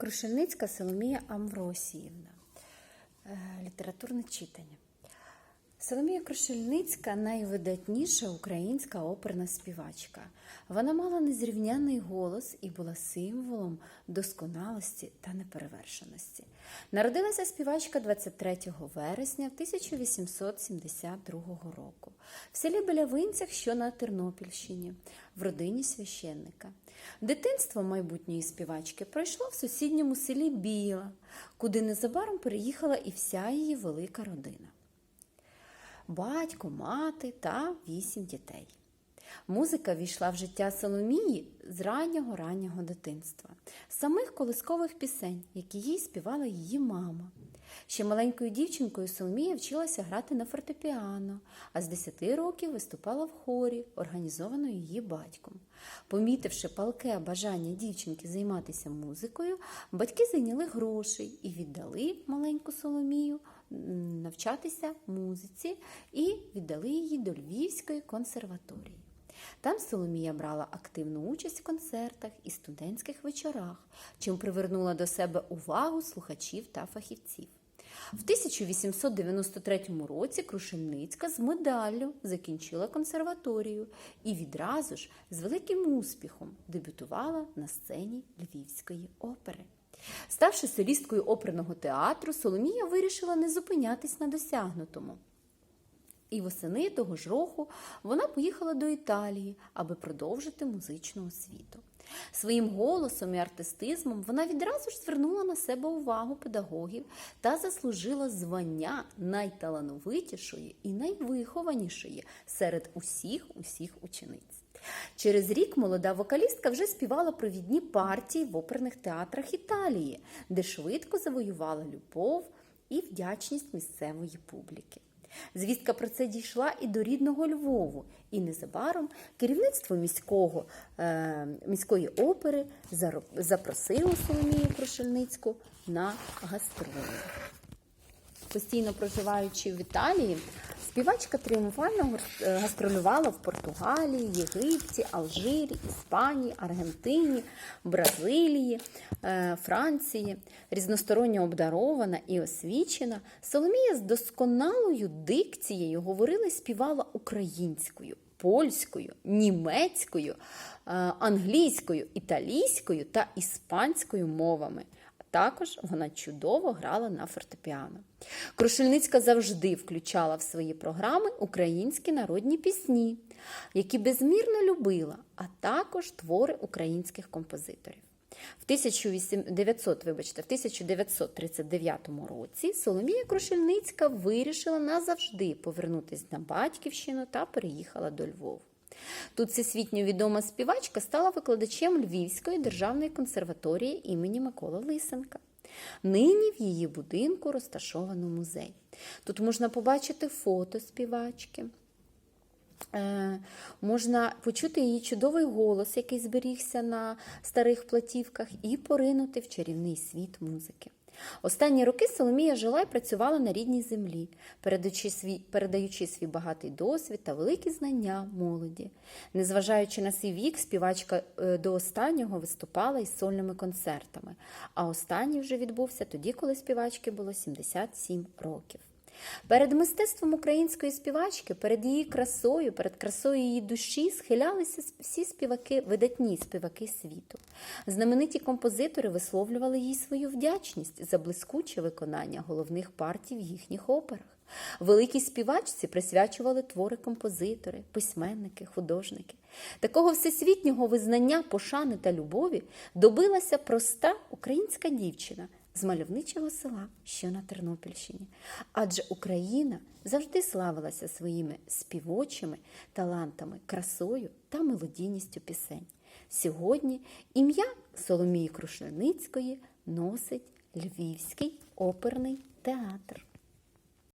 Крушельницька Соломія Амвросіївна. Е, Літературне читання. Соломія Крушельницька найвидатніша українська оперна співачка. Вона мала незрівняний голос і була символом досконалості та неперевершеності. Народилася співачка 23 вересня 1872 року в селі Белявинцях, що на Тернопільщині, в родині священника. Дитинство майбутньої співачки пройшло в сусідньому селі Біла, куди незабаром переїхала і вся її велика родина батько, мати та вісім дітей. Музика війшла в життя Соломії з раннього раннього дитинства, з самих колискових пісень, які їй співала її мама. Ще маленькою дівчинкою Соломія вчилася грати на фортепіано, а з 10 років виступала в хорі, організовано її батьком. Помітивши палке бажання дівчинки займатися музикою, батьки зайняли грошей і віддали маленьку Соломію навчатися музиці і віддали її до Львівської консерваторії. Там Соломія брала активну участь в концертах і студентських вечорах, чим привернула до себе увагу слухачів та фахівців. В 1893 році Крушельницька з медаллю закінчила консерваторію і відразу ж з великим успіхом дебютувала на сцені Львівської опери. Ставши солісткою оперного театру, Соломія вирішила не зупинятись на досягнутому. І восени того ж року вона поїхала до Італії, аби продовжити музичну освіту. Своїм голосом і артистизмом вона відразу ж звернула на себе увагу педагогів та заслужила звання найталановитішої і найвихованішої серед усіх усіх учениць. Через рік молода вокалістка вже співала провідні партії в оперних театрах Італії, де швидко завоювала любов і вдячність місцевої публіки. Звістка про це дійшла і до рідного Львову, і незабаром керівництво міського, е, міської опери запросило Соломію Крушельницьку на гастролі. Постійно проживаючи в Італії, співачка тріумфально е, гастролювала в Португалії, Єгипті, Алжирі, Іспанії, Аргентині, Бразилії, е, Франції. Різносторонньо обдарована і освічена, Соломія з досконалою дикцією говорила і співала українською, польською, німецькою, е, англійською, італійською та іспанською мовами. Також вона чудово грала на фортепіано. Крушельницька завжди включала в свої програми українські народні пісні, які безмірно любила, а також твори українських композиторів. В 1900, вибачте, в 1939 році Соломія Крушельницька вирішила назавжди повернутися на батьківщину та переїхала до Львову. Тут всесвітньо відома співачка стала викладачем Львівської державної консерваторії імені Миколи Лисенка. Нині в її будинку розташовано музей. Тут можна побачити фото співачки. Е, можна почути її чудовий голос, який зберігся на старих платівках, і поринути в чарівний світ музики. Останні роки Соломія жила і працювала на рідній землі, передаючи свій, передаючи свій багатий досвід та великі знання молоді. Незважаючи на свій вік, співачка е, до останнього виступала із сольними концертами, а останній вже відбувся тоді, коли співачки було 77 років. Перед мистецтвом української співачки, перед її красою, перед красою її душі схилялися всі співаки, видатні співаки світу. Знамениті композитори висловлювали їй свою вдячність за блискуче виконання головних партій в їхніх операх. Великій співачці присвячували твори композитори, письменники, художники. Такого всесвітнього визнання, пошани та любові добилася проста українська дівчина з мальовничого села, що на Тернопільщині. Адже Україна завжди славилася своїми співочими талантами, красою та мелодійністю пісень. Сьогодні ім'я Соломії Крушельницької носить Львівський оперний театр.